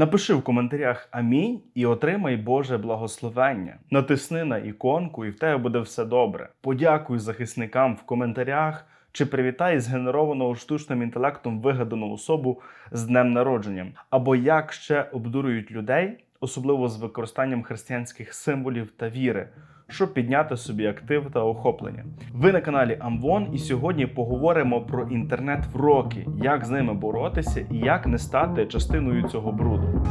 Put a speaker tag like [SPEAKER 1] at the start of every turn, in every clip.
[SPEAKER 1] Напиши в коментарях Амінь і отримай Боже благословення. Натисни на іконку, і в тебе буде все добре. Подякуй захисникам в коментарях чи привітай згенерованого штучним інтелектом вигадану особу з днем народженням. Або як ще обдурюють людей, особливо з використанням християнських символів та віри. Щоб підняти собі актив та охоплення. Ви на каналі Амвон, і сьогодні поговоримо про інтернет-вроки, як з ними боротися і як не стати частиною цього бруду.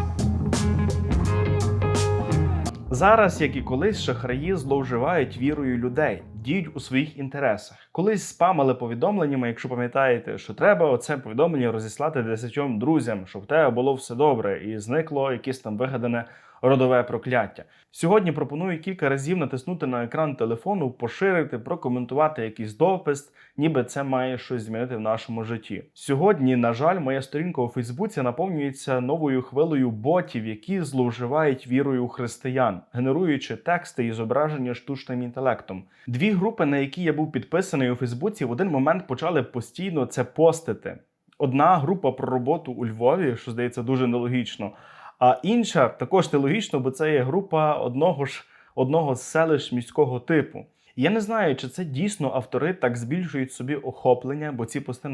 [SPEAKER 1] Зараз, як і колись, шахраї зловживають вірою людей, діють у своїх інтересах. Колись спамили повідомленнями, якщо пам'ятаєте, що треба оце повідомлення розіслати десятьом друзям, щоб в тебе було все добре, і зникло якесь там вигадане родове прокляття. Сьогодні пропоную кілька разів натиснути на екран телефону, поширити, прокоментувати якийсь допис, ніби це має щось змінити в нашому житті. Сьогодні, на жаль, моя сторінка у Фейсбуці наповнюється новою хвилею ботів, які зловживають вірою християн, генеруючи тексти і зображення штучним інтелектом. Дві групи, на які я був підписаний у Фейсбуці, в один момент почали постійно це постити. Одна група про роботу у Львові, що здається дуже нелогічно. А інша також нелогічно, бо це є група одного ж одного з селищ міського типу. Я не знаю, чи це дійсно автори так збільшують собі охоплення, бо ці пости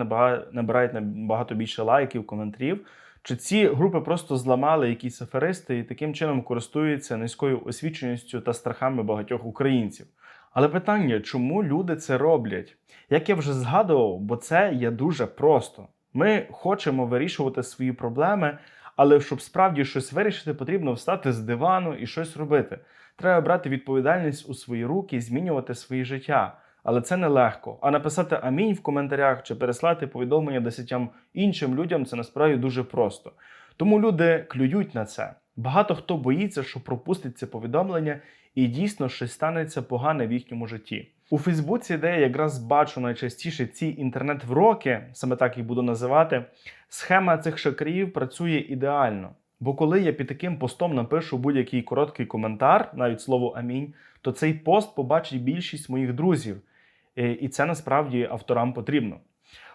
[SPEAKER 1] набирають набагато більше лайків, коментарів. Чи ці групи просто зламали якісь аферисти і таким чином користуються низькою освіченістю та страхами багатьох українців? Але питання, чому люди це роблять? Як я вже згадував, бо це є дуже просто. Ми хочемо вирішувати свої проблеми, але щоб справді щось вирішити, потрібно встати з дивану і щось робити. Треба брати відповідальність у свої руки і змінювати своє життя. Але це нелегко. А написати амінь в коментарях чи переслати повідомлення десятям іншим людям це насправді дуже просто. Тому люди клюють на це. Багато хто боїться, що пропустить це повідомлення, і дійсно щось станеться погане в їхньому житті. У Фейсбуці, де я якраз бачу найчастіше ці інтернет-вроки, саме так їх буду називати, схема цих шакарів працює ідеально. Бо коли я під таким постом напишу будь-який короткий коментар, навіть слово амінь, то цей пост побачить більшість моїх друзів. Е, І це насправді авторам потрібно.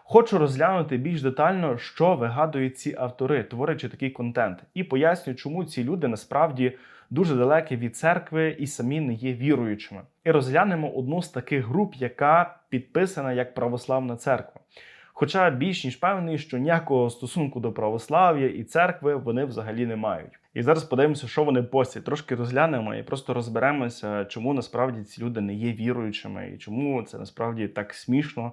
[SPEAKER 1] Хочу розглянути більш детально, що вигадують ці автори, творячи такий контент, і поясню, чому ці люди насправді дуже далекі від церкви і самі не є віруючими. І розглянемо одну з таких груп, яка підписана як православна церква. Хоча більш ніж певний, що ніякого стосунку до православ'я і церкви вони взагалі не мають. І зараз подивимося, що вони постять. Трошки розглянемо і просто розберемося, чому насправді ці люди не є віруючими, і чому це насправді так смішно,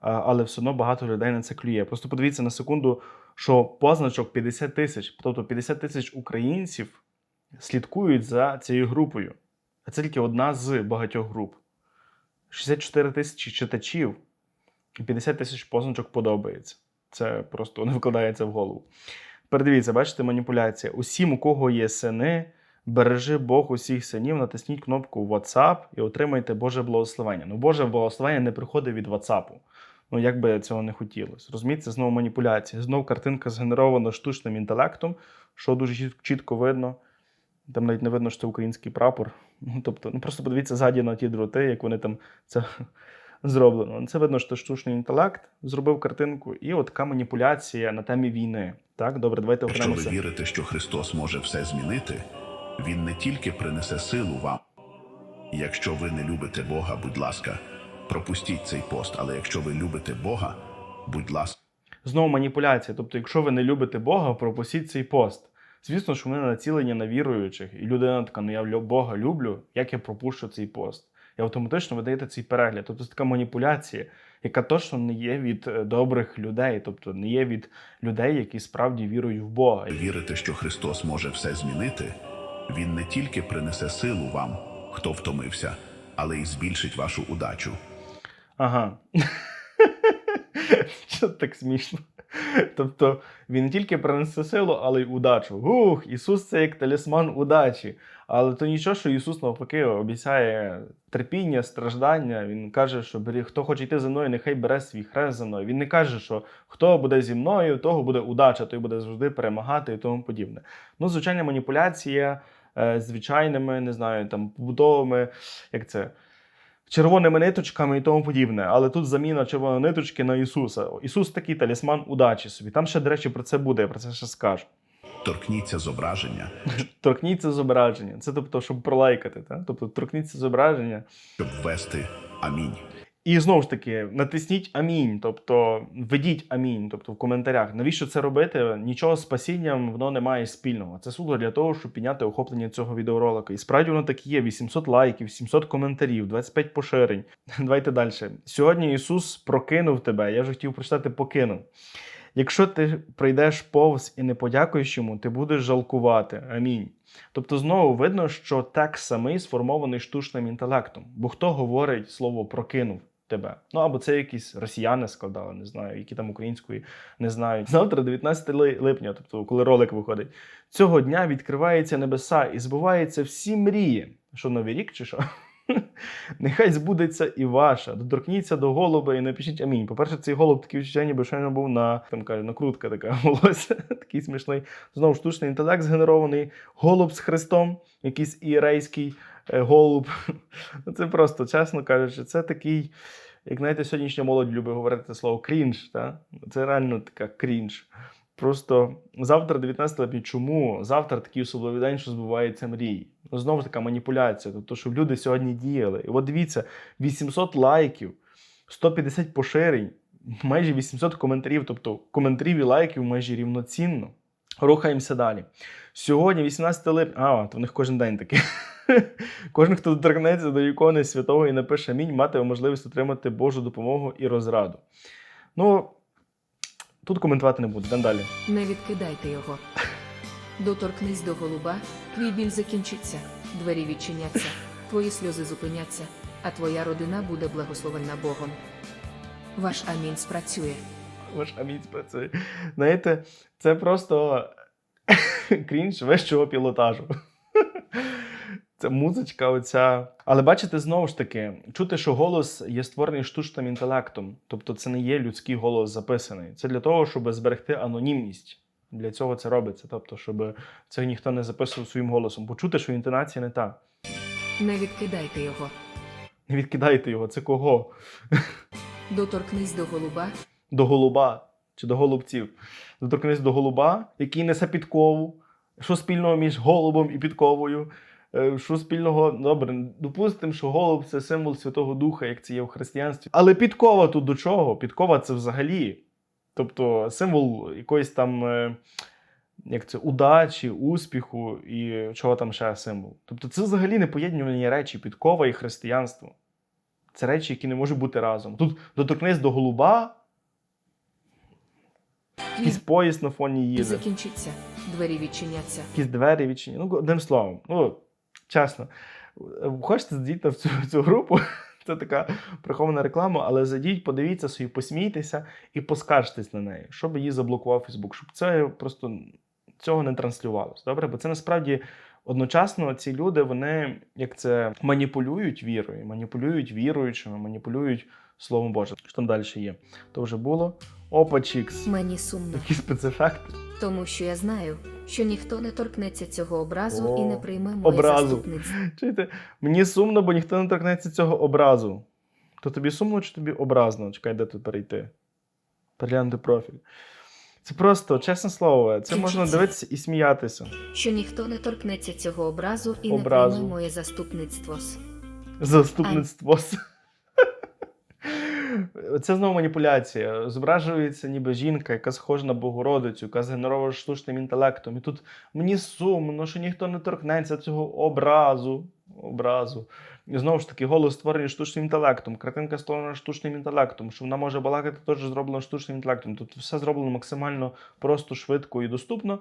[SPEAKER 1] але все одно багато людей на це клює. Просто подивіться на секунду, що позначок 50 тисяч, тобто 50 тисяч українців слідкують за цією групою. А це тільки одна з багатьох груп. 64 тисячі читачів і 50 тисяч позначок подобається. Це просто не вкладається в голову. Передивіться, бачите, маніпуляція. Усім, у кого є сини, бережи Бог усіх синів, натисніть кнопку WhatsApp і отримайте Боже благословення. Ну, Боже благословення не приходить від WhatsApp. Ну, як би цього не хотілося. Розумієте, знову маніпуляція. Знову картинка згенерована штучним інтелектом, що дуже чітко видно. Там навіть не видно, що це український прапор. Ну, тобто, ну просто подивіться ззаді на ті дроти, як вони там це зроблено. Це видно, що штучний інтелект зробив картинку, і от така маніпуляція на темі війни. Так, добре, давайте
[SPEAKER 2] Якщо ви вірите, що Христос може все змінити, Він не тільки принесе силу вам. Якщо ви не любите Бога, будь ласка, пропустіть цей пост. Але якщо ви любите Бога, будь ласка.
[SPEAKER 1] Знову маніпуляція. Тобто, якщо ви не любите Бога, пропустіть цей пост. Звісно, що вони націлені на віруючих, і людина така, ну я Бога люблю, як я пропущу цей пост? І автоматично ви даєте цей перегляд. Тобто це така маніпуляція, яка точно не є від е, добрих людей, тобто не є від людей, які справді вірують в Бога.
[SPEAKER 2] Ви вірите, що Христос може все змінити, Він не тільки принесе силу вам, хто втомився, але й збільшить вашу удачу.
[SPEAKER 1] Ага. Що так смішно? Тобто він не тільки принесе силу, але й удачу. Ух, Ісус це як талісман удачі. Але то нічого, що Ісус навпаки обіцяє терпіння, страждання. Він каже, що хто хоче йти за мною, нехай бере свій хрест за мною. Він не каже, що хто буде зі мною, того буде удача, той буде завжди перемагати і тому подібне. Ну, звичайна маніпуляція е, звичайними, не знаю, там побудовами, як це червоними ниточками і тому подібне. Але тут заміна червоної ниточки на Ісуса. Ісус такий талісман удачі собі. Там ще, до речі, про це буде, я про це ще скажу.
[SPEAKER 2] торкніться зображення,
[SPEAKER 1] Торкніться зображення. Це тобто, щоб пролайкати. Та? Тобто торкніться зображення.
[SPEAKER 2] щоб ввести амінь.
[SPEAKER 1] І знову ж таки, натисніть амінь, тобто введіть амінь, тобто в коментарях. Навіщо це робити? Нічого з спасінням воно не має спільного. Це суто для того, щоб підняти охоплення цього відеоролика. І справді воно так і є: 800 лайків, 700 коментарів, 25 поширень. Давайте далі. Сьогодні Ісус прокинув тебе. Я вже хотів прочитати покинув. Якщо ти прийдеш повз і не подякуєш йому, ти будеш жалкувати. Амінь. Тобто, знову видно, що текст самий сформований штучним інтелектом. Бо хто говорить слово прокинув тебе? Ну або це якісь росіяни складали, не знаю, які там української не знають. Завтра, 19 липня, тобто коли ролик виходить, цього дня відкриваються небеса і збуваються всі мрії. Що новий рік чи що? Нехай збудеться і ваша. Доторкніться до голуба і напишіть амінь. По-перше, цей голуб такий відчуття, ніби щойно був на там каже, накрутка така волосся. Такий смішний. Знову штучний інтелект згенерований. Голуб з хрестом, якийсь ієрейський голуб. Ну, Це просто, чесно кажучи, це такий, як знаєте, сьогоднішня молодь любить говорити слово крінж. Та? Це реально така крінж. Просто завтра, 19 липня, чому завтра такий особливий день, що збуваються мрії? Ну, знову ж така маніпуляція, тобто, щоб люди сьогодні діяли. І от дивіться, 800 лайків, 150 поширень, майже 800 коментарів, тобто коментарів і лайків майже рівноцінно. Рухаємося далі. Сьогодні, 18 липня, а, то в них кожен день такий. Кожен, хто доторкнеться до ікони святого і напише амінь, матиме можливість отримати Божу допомогу і розраду. Ну, тут коментувати не буду, йдемо далі.
[SPEAKER 3] Не відкидайте його. Доторкнись до голуба, твій біль закінчиться, двері відчиняться, твої сльози зупиняться, а твоя родина буде благословена Богом. Ваш амінь спрацює.
[SPEAKER 1] Ваш амінь спрацює. Знаєте, це просто крінж вищого пілотажу. Це музичка оця. Але бачите, знову ж таки, чути, що голос є створений штучним інтелектом. Тобто це не є людський голос записаний. Це для того, щоб зберегти анонімність. Для цього це робиться. Тобто, щоб це ніхто не записував своїм голосом. Почути, що інтонація не та.
[SPEAKER 3] Не відкидайте його.
[SPEAKER 1] Не відкидайте його, це кого?
[SPEAKER 3] Доторкнись до голуба,
[SPEAKER 1] до голуба чи до голубців. Доторкнись до голуба, який несе підкову. Що спільного між голубом і підковою? Е, Що спільного, добре, допустимо, що голуб це символ Святого Духа, як це є в християнстві. Але підкова тут до чого? Підкова це взагалі. Тобто символ якоїсь там е, як це, удачі, успіху і чого там ще символ. Тобто це взагалі непоєднувані речі, підкова і християнство. Це речі, які не можуть бути разом. Тут доторкнись до голуба, якийсь поїзд на фоні їде,
[SPEAKER 3] закінчиться, двері відчиняться.
[SPEAKER 1] якісь двері відчинені. Ну, одним словом, ну, чесно, хочете зайдіть в цю, цю групу, це така прихована реклама, але зайдіть, подивіться собі, посмійтеся і поскаржтесь на неї, щоб її заблокував Фейсбук, щоб це просто цього не транслювалося. Добре? Бо це насправді одночасно ці люди, вони як це маніпулюють вірою, маніпулюють віруючими, маніпулюють Словом Божим. Що там далі є? То вже було. Опа, чікс.
[SPEAKER 3] Мені сумно,
[SPEAKER 1] Такі спецефекти.
[SPEAKER 3] тому що я знаю, що ніхто не торкнеться цього образу
[SPEAKER 1] О,
[SPEAKER 3] і не прийме моє
[SPEAKER 1] образу.
[SPEAKER 3] заступництво.
[SPEAKER 1] Чуєте, мені сумно, бо ніхто не торкнеться цього образу. То тобі сумно чи тобі образно? Чекай, де тут перейти? Переглянути профіль. Це просто, чесне слово, це можна дивитися і сміятися.
[SPEAKER 3] Що ніхто не торкнеться цього образу і
[SPEAKER 1] Образу.
[SPEAKER 3] не прийме моє заступництво.
[SPEAKER 1] Заступництво. Це знову маніпуляція. Зображується ніби жінка, яка схожа на Богородицю, яка згенерована штучним інтелектом. І тут мені сумно, що ніхто не торкнеться цього образу. образу. І знову ж таки, голос створений штучним інтелектом, картинка створена штучним інтелектом, що вона може балакати, теж зроблено штучним інтелектом. Тут все зроблено максимально просто, швидко і доступно.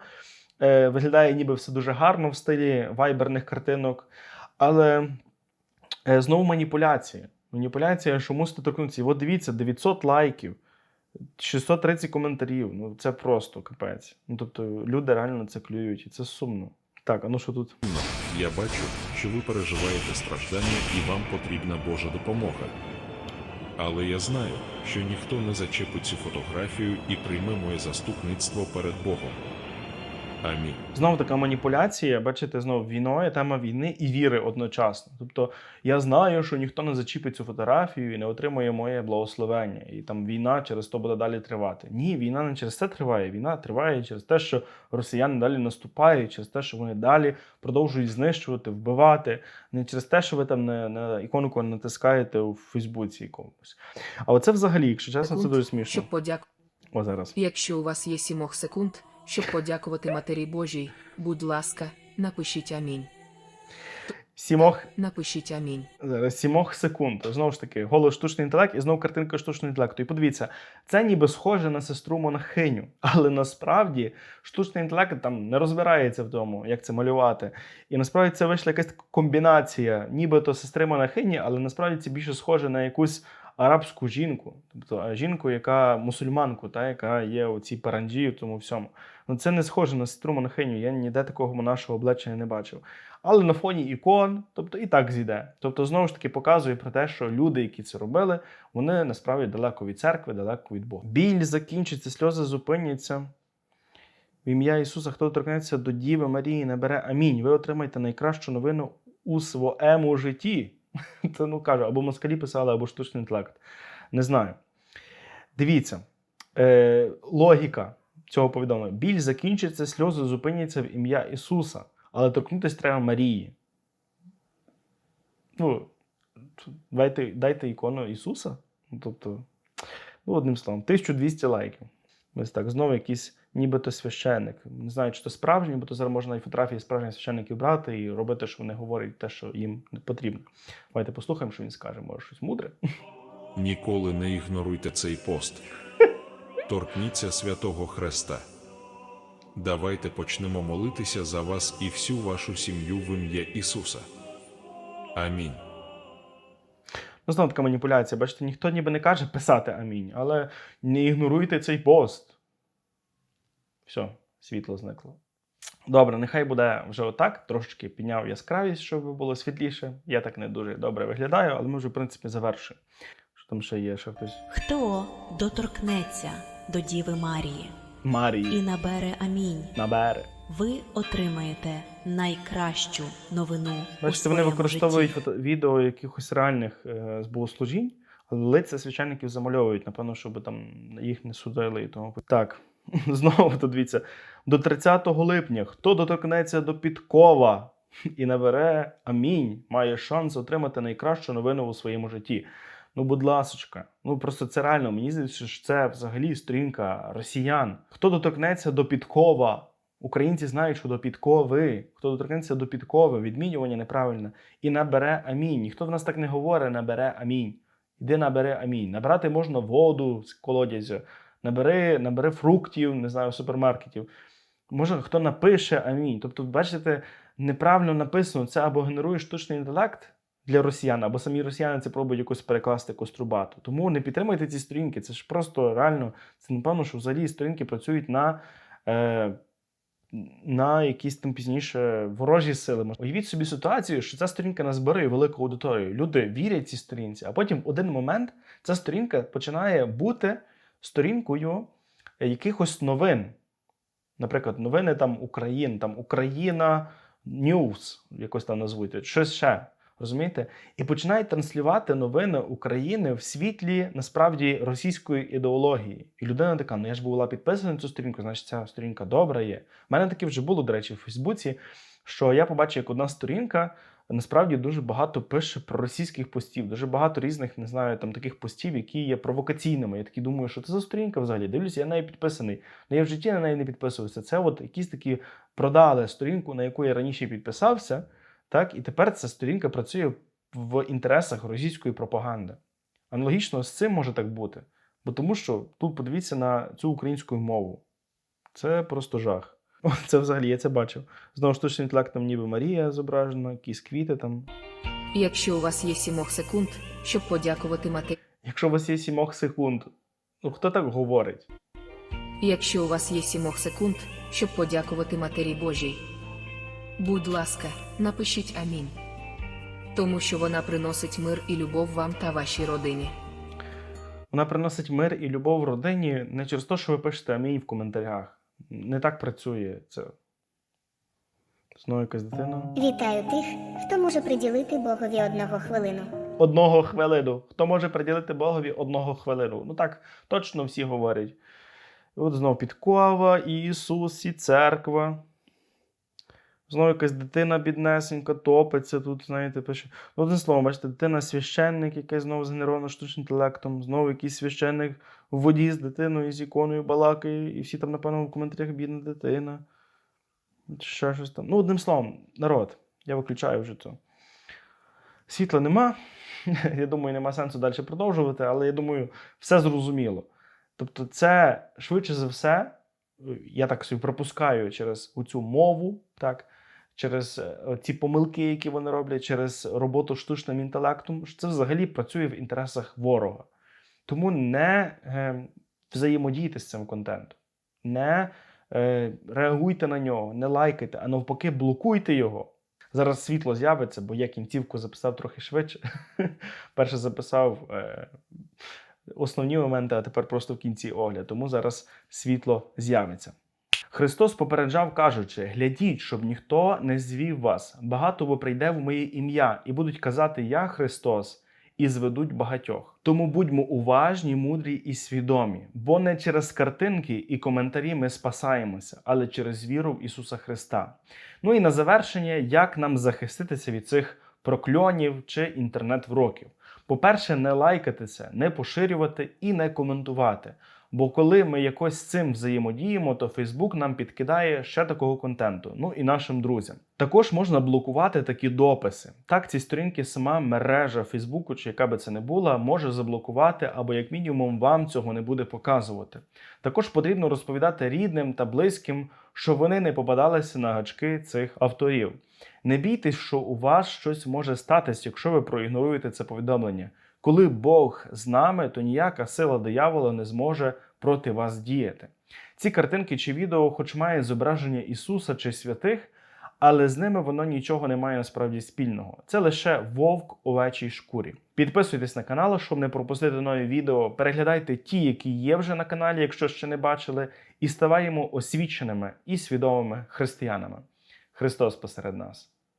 [SPEAKER 1] Е, виглядає ніби все дуже гарно в стилі вайберних картинок. Але е, знову маніпуляція. Маніпуляція, що мусите торкнутися. І от дивіться, 900 лайків, 630 коментарів. Ну це просто капець. Ну тобто люди реально це клюють, і це сумно. Так, а ну що тут?
[SPEAKER 4] Я бачу, що ви переживаєте страждання і вам потрібна Божа допомога. Але я знаю, що ніхто не зачепить цю фотографію і прийме моє заступництво перед Богом. Амінь.
[SPEAKER 1] Знову така маніпуляція, бачите, знову війною, тема війни і віри одночасно. Тобто я знаю, що ніхто не зачіпить цю фотографію і не отримує моє благословення. І там війна через то буде далі тривати. Ні, війна не через це триває. Війна триває через те, що росіяни далі наступають, через те, що вони далі продовжують знищувати, вбивати. Не через те, що ви там на, на іконку натискаєте у Фейсбуці якомусь. А оце взагалі, якщо чесно, це дуже смішно.
[SPEAKER 3] Щоб подяк...
[SPEAKER 1] О, зараз.
[SPEAKER 3] Якщо у вас є сімох секунд, щоб подякувати Матері Божій, будь ласка, напишіть амінь.
[SPEAKER 1] Сімох
[SPEAKER 3] Напишіть амінь.
[SPEAKER 1] Зараз сімох секунд. Знову ж таки, голос штучний інтелект і знову картинка штучного інтелекту. І подивіться, це ніби схоже на сестру монахиню, але насправді штучний інтелект там не розбирається в тому, як це малювати. І насправді це вийшла якась комбінація, нібито сестри монахині, але насправді це більше схоже на якусь арабську жінку, тобто жінку, яка мусульманку, та яка є у цій паранджі, в тому всьому. Ну це не схоже на сестру монахиню. Я ніде такого монашого обличчя не бачив але на фоні ікон, тобто і так зійде. Тобто, знову ж таки, показує про те, що люди, які це робили, вони насправді далеко від церкви, далеко від Бога. Біль закінчиться, сльози зупиняться. В ім'я Ісуса, хто торкнеться до Діви Марії, набере амінь. Ви отримаєте найкращу новину у своєму житті. Це ну кажу, або москалі писали, або штучний інтелект. Не знаю. Дивіться, е, логіка цього повідомлення. Біль закінчиться, сльози зупиняться в ім'я Ісуса. Але торкнутися треба Марії. Ну, дайте, дайте ікону Ісуса. Ну, Тобто, ну, одним словом, 1200 лайків. Ось так, знову якийсь нібито священник. Не знаю, чи то справжній, бо то зараз можна і фотографії справжніх священників брати і робити, що вони говорять те, що їм потрібно. Давайте послухаємо, що він скаже, може щось мудре.
[SPEAKER 4] Ніколи не ігноруйте цей пост. Торкніться святого Хреста. Давайте почнемо молитися за вас і всю вашу сім'ю в ім'я Ісуса. Амінь.
[SPEAKER 1] Ну, знову така маніпуляція. Бачите, ніхто ніби не каже писати амінь, але не ігноруйте цей пост. Все, світло зникло. Добре, нехай буде вже отак. Трошечки підняв яскравість, щоб було світліше. Я так не дуже добре виглядаю, але ми вже, в принципі, завершуємо. Що там ще є? Ще хтось?
[SPEAKER 5] Хто доторкнеться до Діви Марії і
[SPEAKER 1] Марії
[SPEAKER 5] набере амінь,
[SPEAKER 1] набере.
[SPEAKER 5] ви отримаєте найкращу новину.
[SPEAKER 1] Бачите, вони використовують
[SPEAKER 5] житті.
[SPEAKER 1] відео якихось реальних е, богослужінь, але лиця священників замальовують, напевно, щоб там їх не судили і тому. Так, знову то дивіться. До 30 липня хто доторкнеться до підкова і набере амінь, має шанс отримати найкращу новину у своєму житті. Ну, будь ласочка, ну просто це реально. Мені здається, що це взагалі сторінка росіян. Хто доторкнеться до підкова? Українці знають, що до підкови. Хто доторкнеться до підкови, відмінювання неправильне. І набере амінь. Ніхто в нас так не говорить, набере амінь. Іди набере амінь. Набрати можна воду з колодязя, набери, набери фруктів, не знаю, супермаркетів. Може, хто напише амінь. Тобто, бачите, неправильно написано, це або генерує штучний інтелект для росіян, або самі росіяни це пробують якось перекласти кострубату. Тому не підтримуйте ці сторінки. Це ж просто реально, це напевно, що взагалі сторінки працюють на. Е, на якісь там пізніше ворожі сили. Уявіть собі ситуацію, що ця сторінка назбирає велику аудиторію. Люди вірять цій сторінці, а потім в один момент ця сторінка починає бути сторінкою якихось новин. Наприклад, новини там України, там Україна News, якось там назвуть, щось ще. Розумієте? І починають транслювати новини України в світлі насправді російської ідеології. І людина така: ну я ж була підписана на цю сторінку, значить ця сторінка добра є. У мене таке вже було, до речі, в Фейсбуці, що я побачив, як одна сторінка насправді дуже багато пише про російських постів, дуже багато різних, не знаю, там таких постів, які є провокаційними. Я такий думаю, що це за сторінка взагалі. Дивлюся, я на неї підписаний. але я в житті на неї не підписувався. Це от якісь такі продали сторінку, на яку я раніше підписався. Так, і тепер ця сторінка працює в інтересах російської пропаганди. Аналогічно з цим може так бути. Бо тому що тут подивіться на цю українську мову. Це просто жах. О, Це взагалі я це бачив. Знову штучним інтелектом ніби Марія зображена, якісь квіти там.
[SPEAKER 3] Якщо у вас є сімох секунд, щоб подякувати Матері.
[SPEAKER 1] Якщо у вас є сімох секунд, ну хто так говорить?
[SPEAKER 3] Якщо у вас є сімох секунд, щоб подякувати Матері Божій. Будь ласка, напишіть амінь. Тому що вона приносить мир і любов вам та вашій родині.
[SPEAKER 1] Вона приносить мир і любов в родині не через те, що ви пишете амінь в коментарях. Не так працює це. Знову якась дитина.
[SPEAKER 6] Вітаю тих, хто може приділити Богові одного хвилину.
[SPEAKER 1] Одного хвилину. Хто може приділити Богові одного хвилину? Ну так точно всі говорять. От знову підкова, Ісус, і церква. Знову якась дитина біднесенька, топиться тут, знаєте, пише. Ну, одним словом, бачите, дитина священник, який знову згенерована штучним інтелектом, знову якийсь священник в воді з дитиною, з іконою балакає, і всі там, напевно, в коментарях бідна дитина. Ще щось там. Ну, одним словом, народ, я виключаю вже це. Світла нема. Я думаю, нема сенсу далі продовжувати, але я думаю, все зрозуміло. Тобто, це швидше за все, я так собі пропускаю через оцю мову, так, через е, ці помилки, які вони роблять, через роботу штучним інтелектом, що це взагалі працює в інтересах ворога. Тому не е, взаємодійте з цим контентом, не е, реагуйте на нього, не лайкайте, а навпаки, блокуйте його. Зараз світло з'явиться, бо я кінцівку записав трохи швидше. Перше записав е, основні моменти, а тепер просто в кінці огляд. Тому зараз світло з'явиться. Христос попереджав, кажучи: глядіть, щоб ніхто не звів вас. Багато бо прийде в моє ім'я, і будуть казати Я Христос, і зведуть багатьох. Тому будьмо уважні, мудрі і свідомі, бо не через картинки і коментарі ми спасаємося, але через віру в Ісуса Христа. Ну і на завершення, як нам захиститися від цих прокльонів чи інтернет-вроків. По-перше, не лайкати це, не поширювати і не коментувати. Бо коли ми якось з цим взаємодіємо, то Facebook нам підкидає ще такого контенту, ну і нашим друзям. Також можна блокувати такі дописи. Так, ці сторінки сама мережа Фейсбуку, чи яка би це не була, може заблокувати, або як мінімум вам цього не буде показувати. Також потрібно розповідати рідним та близьким, що вони не попадалися на гачки цих авторів. Не бійтесь, що у вас щось може статись, якщо ви проігноруєте це повідомлення. Коли Бог з нами, то ніяка сила диявола не зможе проти вас діяти. Ці картинки чи відео, хоч має зображення Ісуса чи святих, але з ними воно нічого не має насправді спільного. Це лише вовк овечій шкурі. Підписуйтесь на канал, щоб не пропустити нові відео. Переглядайте ті, які є вже на каналі, якщо ще не бачили, і ставаємо освіченими і свідомими християнами. Христос посеред нас.